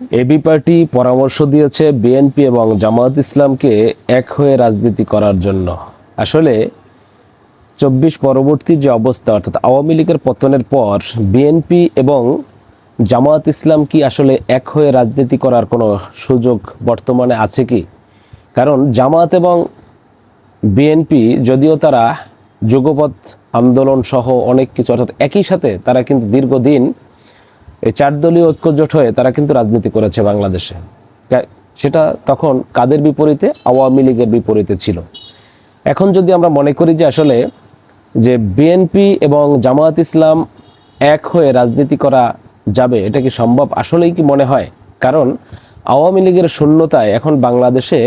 AB party পরামর্শ দিয়েছে BNP এবং জামায়াত ইসলামকে এক হয়ে রাজনীতি করার জন্য। আসলে চব্বিশ পরবর্তী যে অবস্থা, অর্থাৎ আওয়ামী লীগের পতনের পর বিএনপি এবং জামায়াত ইসলাম কি আসলে এক হয়ে রাজনীতি করার কোনো সুযোগ বর্তমানে আছে কি? কারণ জামায়াত এবং বিএনপি যদিও তারা যুগপৎ আন্দোলন সহ অনেক কিছু, অর্থাৎ একই সাথে তারা কিন্তু দীর্ঘদিন এই চার দলীয় ঐক্যজোট হয়ে তারা কিন্তু রাজনীতি করেছে বাংলাদেশে। সেটা তখন কাদের বিপরীতে? আওয়ামী লীগের বিপরীতে ছিল। এখন যদি আমরা মনে করি যে আসলে যে বিএনপি এবং জামায়াত ইসলাম এক হয়ে রাজনীতি করা যাবে, এটা কি সম্ভব? আসলেই কি মনে হয়? কারণ আওয়ামী লীগের শূন্যতায় এখন বাংলাদেশে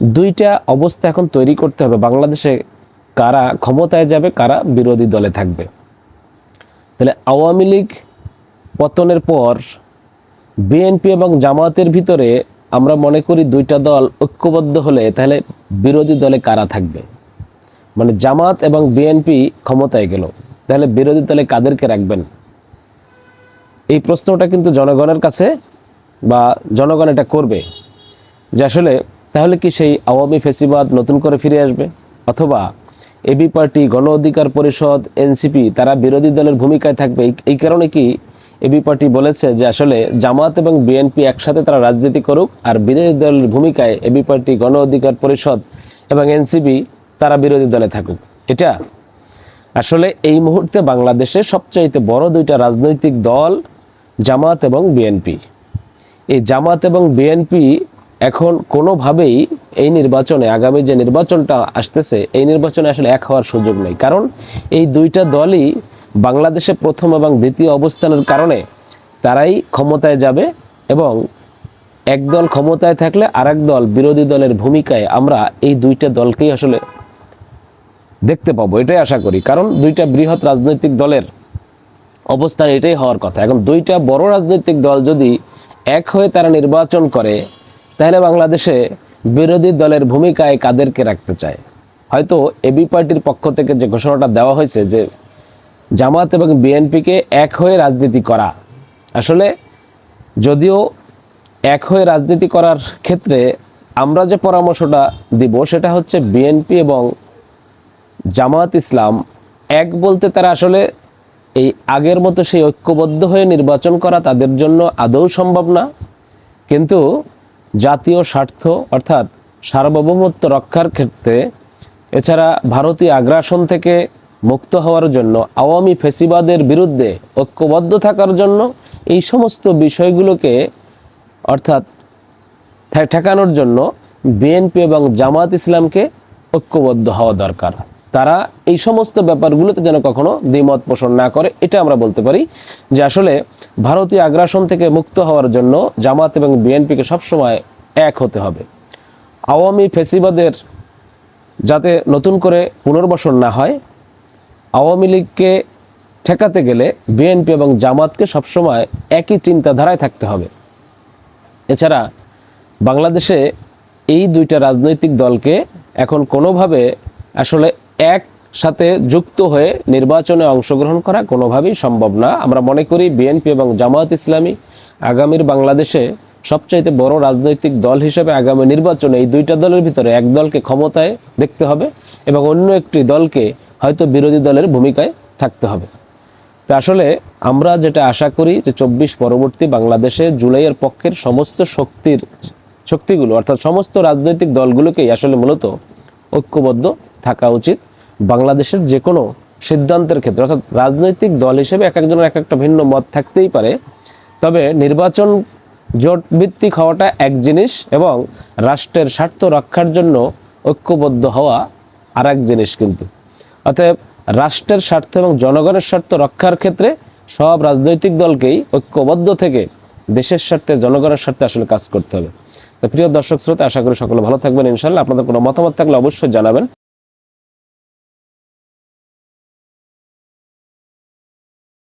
দুইটা অবস্থা এখন তৈরি করতে হবে। বাংলাদেশে কারা ক্ষমতায় যাবে, কারা বিরোধী দলে থাকবে। তাহলে আওয়ামী লীগ পতনের পর বিএনপি এবং জামায়াতের ভিতরে আমরা মনে করি দুইটা দল ঐক্যবদ্ধ হলে তাহলে বিরোধী দলে কারা থাকবে? মানে জামাত এবং বিএনপি ক্ষমতায় গেল, তাহলে বিরোধী দলে কাদেরকে রাখবেন? এই প্রশ্নটা কিন্তু জনগণের কাছে বা জনগণ এটা করবে যে আসলে তাহলে কি সেই আওয়ামী ফেসিবাদ নতুন করে ফিরে আসবে? অথবা এবি পার্টি গণ অধিকার পরিষদ এনসিপি তারা বিরোধী দলের ভূমিকায় থাকবে? এই কারণে কি এবি পার্টি বলেছে যে আসলে জামাত এবং বিএনপি একসাথে তারা রাজনীতি করুক আর বিরোধী দলের ভূমিকায় এবি পার্টি গণ অধিকার পরিষদ এবং এনসিপি তারা বিরোধী দলে থাকুক। এটা আসলে এই মুহূর্তে বাংলাদেশে সবচাইতে বড় দুইটা রাজনৈতিক দল জামাত এবং বিএনপি। এই জামাত এবং বিএনপি এখন কোনোভাবেই এই নির্বাচনে, আগামী যে নির্বাচনটা আসতেছে, এই নির্বাচনে আসলে এক হওয়ার সুযোগ নেই। কারণ এই দুইটা দলই বাংলাদেশে প্রথম এবং দ্বিতীয় অবস্থানের কারণে তারাই ক্ষমতায় যাবে এবং এক দল ক্ষমতায় থাকলে আরেক দল বিরোধী দলের ভূমিকায় আমরা এই দুইটা দলকেই আসলে দেখতে পাবো, এটাই আশা করি। কারণ দুইটা বৃহৎ রাজনৈতিক দলের অবস্থান এটাই হওয়ার কথা। এখন দুইটা বড় রাজনৈতিক দল যদি এক হয়ে তারা নির্বাচন করে, তাহলে বাংলাদেশে বিরোধী দলের ভূমিকায় কাদেরকে রাখতে চায়? হয়তো এবি পার্টির পক্ষ থেকে যে ঘোষণাটা দেওয়া হয়েছে যে জামাত এবং বিএনপিকে এক হয়ে রাজনীতি করা। আসলে যদিও এক হয়ে রাজনীতি করার ক্ষেত্রে আমরা যে পরামর্শটা দিব সেটা হচ্ছে বিএনপি এবং জামাত ইসলাম এক বলতে তারা আসলে এই আগের মতো সেই ঐক্যবদ্ধ হয়ে নির্বাচন করা তাদের জন্য আদৌ সম্ভব না। কিন্তু জাতীয় স্বার্থ অর্থাৎ সার্বভৌমত্ব রক্ষার ক্ষেত্রে এছাড়া ভারতীয় আগ্রাসন থেকে মুক্ত হওয়ার জন্য, আওয়ামী ফেসিবাদের বিরুদ্ধে ঐক্যবদ্ধ থাকার জন্য এই সমস্ত বিষয়গুলোকে অর্থাৎ ঠেকানোর জন্য বিএনপি এবং জামাত ইসলামকে ঐক্যবদ্ধ হওয়া দরকার। তারা এই সমস্ত ব্যাপারগুলোতে যেন কখনো দ্বিমত পোষণ না করে, এটা আমরা বলতে পারি যে আসলে ভারতীয় আগ্রাসন থেকে মুক্ত হওয়ার জন্য জামাত এবং বিএনপিকে সবসময় এক হতে হবে। আওয়ামী ফেসিবাদের যাতে নতুন করে পুনর্বাসন না হয় আওয়ামী লীগকে ঠেকাতে গেলে বিএনপি এবং জামাতকে সবসময় একই চিন্তাধারায় থাকতে হবে। এছাড়া বাংলাদেশে এই দুইটা রাজনৈতিক দলকে এখন কোনোভাবে আসলে এক সাথে যুক্ত হয়ে নির্বাচনে অংশগ্রহণ করা কোনোভাবেই সম্ভব না। আমরা মনে করি বিএনপি এবং জামায়াত ইসলামী আগামীর বাংলাদেশে সবচাইতে বড় রাজনৈতিক দল হিসেবে আগামী নির্বাচনে এই দুইটা দলের ভিতরে এক দলকে ক্ষমতায় দেখতে হবে এবং অন্য একটি দলকে হয়তো বিরোধী দলের ভূমিকায় থাকতে হবে। তা আসলে আমরা যেটা আশা করি যে চব্বিশ পরবর্তী বাংলাদেশে জুলাইয়ের পক্ষের সমস্ত শক্তির শক্তিগুলো, অর্থাৎ সমস্ত রাজনৈতিক দলগুলোকেই আসলে মূলত ঐক্যবদ্ধ থাকা উচিত বাংলাদেশের যে কোনো সিদ্ধান্তের ক্ষেত্রে। অর্থাৎ রাজনৈতিক দল হিসেবে এক একজনের এক একটা ভিন্ন মত থাকতেই পারে। তবে নির্বাচন জোট ভিত্তিক হওয়াটা এক জিনিস এবং রাষ্ট্রের স্বার্থ রক্ষার জন্য ঐক্যবদ্ধ হওয়া আর এক জিনিস কিন্তু। অতএব রাষ্ট্রের স্বার্থ এবং জনগণের স্বার্থ রক্ষার ক্ষেত্রে সব রাজনৈতিক দলকেই ঐক্যবদ্ধ থেকে দেশের স্বার্থে, জনগণের স্বার্থে আসলে কাজ করতে হবে। তো প্রিয় দর্শক শ্রোতা, আশা করি সকলে ভালো থাকবেন। ইনশাল্লাহ আপনাদের কোনো মতামত থাকলে অবশ্যই জানাবেন।